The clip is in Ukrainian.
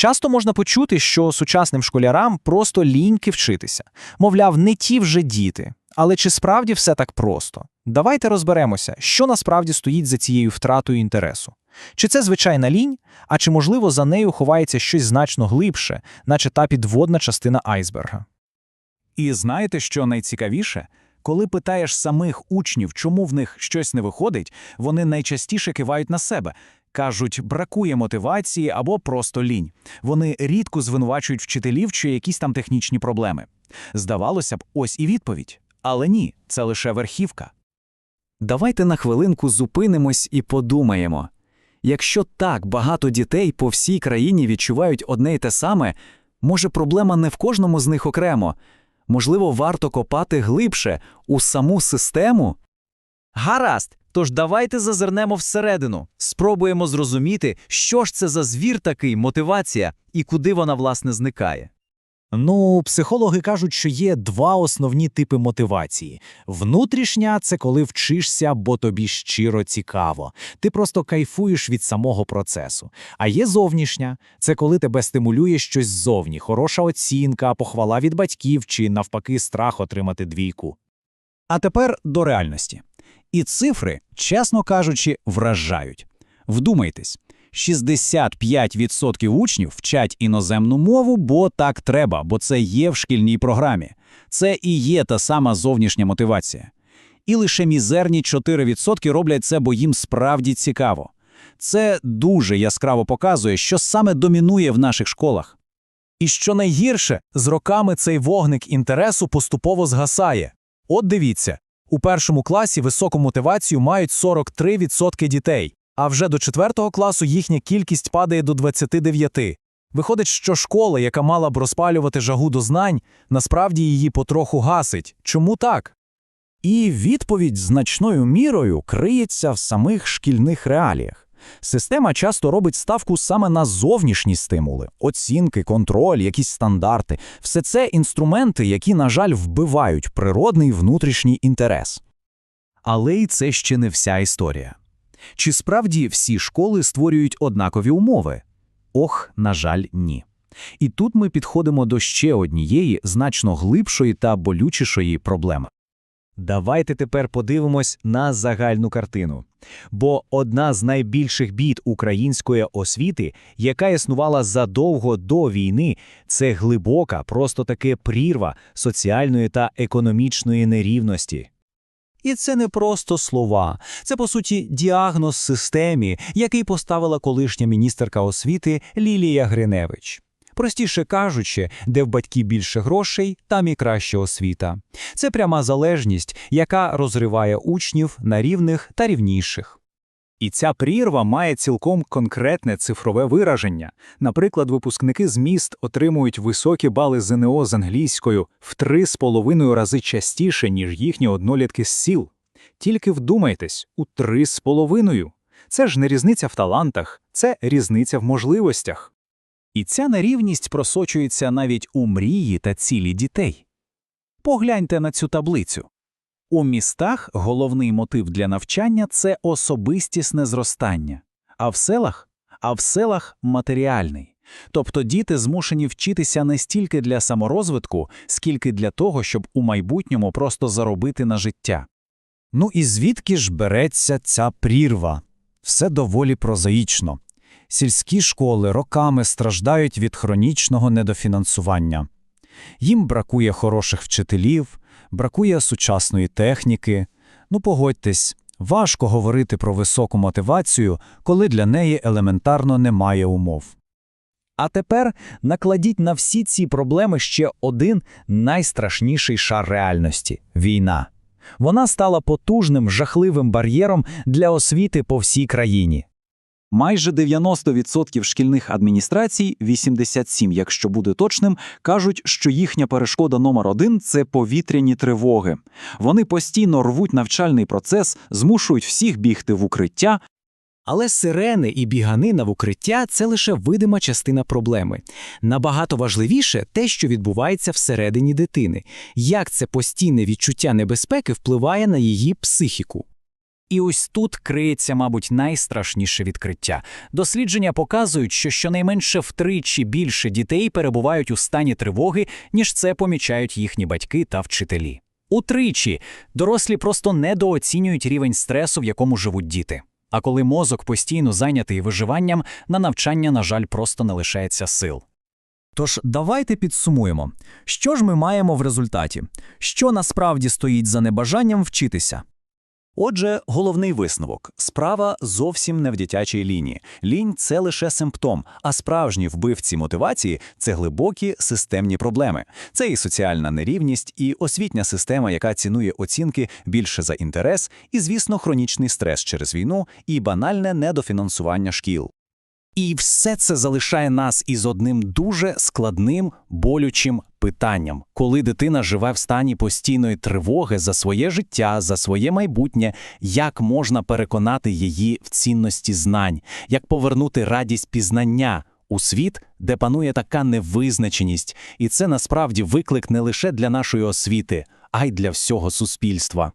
Часто можна почути, що сучасним школярам просто ліньки вчитися. Мовляв, не ті вже діти. Але чи справді все так просто? Давайте розберемося, що насправді стоїть за цією втратою інтересу. Чи це звичайна лінь, а чи, можливо, за нею ховається щось значно глибше, наче та підводна частина айсберга? І знаєте, що найцікавіше? Коли питаєш самих учнів, чому в них щось не виходить, вони найчастіше кивають на себе. Кажуть, бракує мотивації або просто лінь. Вони рідко звинувачують вчителів чи якісь там технічні проблеми. Здавалося б, ось і відповідь. Але ні, це лише верхівка. Давайте на хвилинку зупинимось і подумаємо. Якщо так багато дітей по всій країні відчувають одне й те саме, може проблема не в кожному з них окремо, можливо, варто копати глибше у саму систему? Гаразд, тож давайте зазирнемо всередину, спробуємо зрозуміти, що ж це за звір такий мотивація і куди вона, власне, зникає. Ну, психологи кажуть, що є два основні типи мотивації. Внутрішня це коли вчишся, бо тобі щиро цікаво. Ти просто кайфуєш від самого процесу. А є зовнішня це коли тебе стимулює щось ззовні, хороша оцінка, похвала від батьків чи навпаки страх отримати двійку. А тепер до реальності. І цифри, чесно кажучи, вражають. Вдумайтесь, 65% учнів вчать іноземну мову, бо так треба, бо це є в шкільній програмі. Це і є та сама зовнішня мотивація. І лише мізерні 4% роблять це, бо їм справді цікаво. Це дуже яскраво показує, що саме домінує в наших школах. І що найгірше, з роками цей вогник інтересу поступово згасає. От дивіться, у першому класі високу мотивацію мають 43% дітей, а вже до четвертого класу їхня кількість падає до 29. Виходить, що школа, яка мала б розпалювати жагу до знань, насправді її потроху гасить. Чому так? І відповідь значною мірою криється в самих шкільних реаліях. Система часто робить ставку саме на зовнішні стимули, оцінки, контроль, якісь стандарти. Все це інструменти, які, на жаль, вбивають природний внутрішній інтерес. Але й це ще не вся історія. Чи справді всі школи створюють однакові умови? Ох, на жаль, ні. І тут ми підходимо до ще однієї значно глибшої та болючішої проблеми. Давайте тепер подивимось на загальну картину. Бо одна з найбільших бід української освіти, яка існувала задовго до війни, це глибока, просто таки прірва соціальної та економічної нерівності. І це не просто слова, це по суті діагноз системі, який поставила колишня міністерка освіти Лілія Гриневич. Простіше кажучи, де в батьків більше грошей, там і краща освіта. Це пряма залежність, яка розриває учнів на рівних та рівніших. І ця прірва має цілком конкретне цифрове вираження. Наприклад, випускники з міст отримують високі бали ЗНО з англійською в три з половиною рази частіше, ніж їхні однолітки з сіл. Тільки вдумайтесь, у три з половиною. Це ж не різниця в талантах, це різниця в можливостях. І ця нерівність просочується навіть у мрії та цілі дітей. Погляньте на цю таблицю. У містах головний мотив для навчання це особистісне зростання, а в селах, а в селах матеріальний. Тобто діти змушені вчитися не стільки для саморозвитку, скільки для того, щоб у майбутньому просто заробити на життя. Ну і звідки ж береться ця прірва? Все доволі прозаїчно. Сільські школи роками страждають від хронічного недофінансування. Їм бракує хороших вчителів, бракує сучасної техніки. Ну, погодьтесь, важко говорити про високу мотивацію, коли для неї елементарно немає умов. А тепер накладіть на всі ці проблеми ще один найстрашніший шар реальності війна. Вона стала потужним, жахливим бар'єром для освіти по всій країні. Майже 90% шкільних адміністрацій, 87, якщо буде точним, кажуть, що їхня перешкода номер один це повітряні тривоги. Вони постійно рвуть навчальний процес, змушують всіх бігти в укриття. Але сирени і біганина в укриття це лише видима частина проблеми. Набагато важливіше те, що відбувається всередині дитини, як це постійне відчуття небезпеки впливає на її психіку. І ось тут криється, мабуть, найстрашніше відкриття. Дослідження показують, що щонайменше втричі більше дітей перебувають у стані тривоги, ніж це помічають їхні батьки та вчителі. Утричі дорослі просто недооцінюють рівень стресу, в якому живуть діти. А коли мозок постійно зайнятий виживанням, на навчання, на жаль, просто не лишається сил. Тож давайте підсумуємо, що ж ми маємо в результаті, що насправді стоїть за небажанням вчитися. Отже, головний висновок: справа зовсім не в дитячій лінії. Лінь це лише симптом, а справжні вбивці мотивації це глибокі системні проблеми. Це і соціальна нерівність, і освітня система, яка цінує оцінки більше за інтерес, і, звісно, хронічний стрес через війну, і банальне недофінансування шкіл. І все це залишає нас із одним дуже складним, болючим питанням. Коли дитина живе в стані постійної тривоги за своє життя, за своє майбутнє, як можна переконати її в цінності знань, як повернути радість пізнання у світ, де панує така невизначеність, і це насправді виклик не лише для нашої освіти, а й для всього суспільства.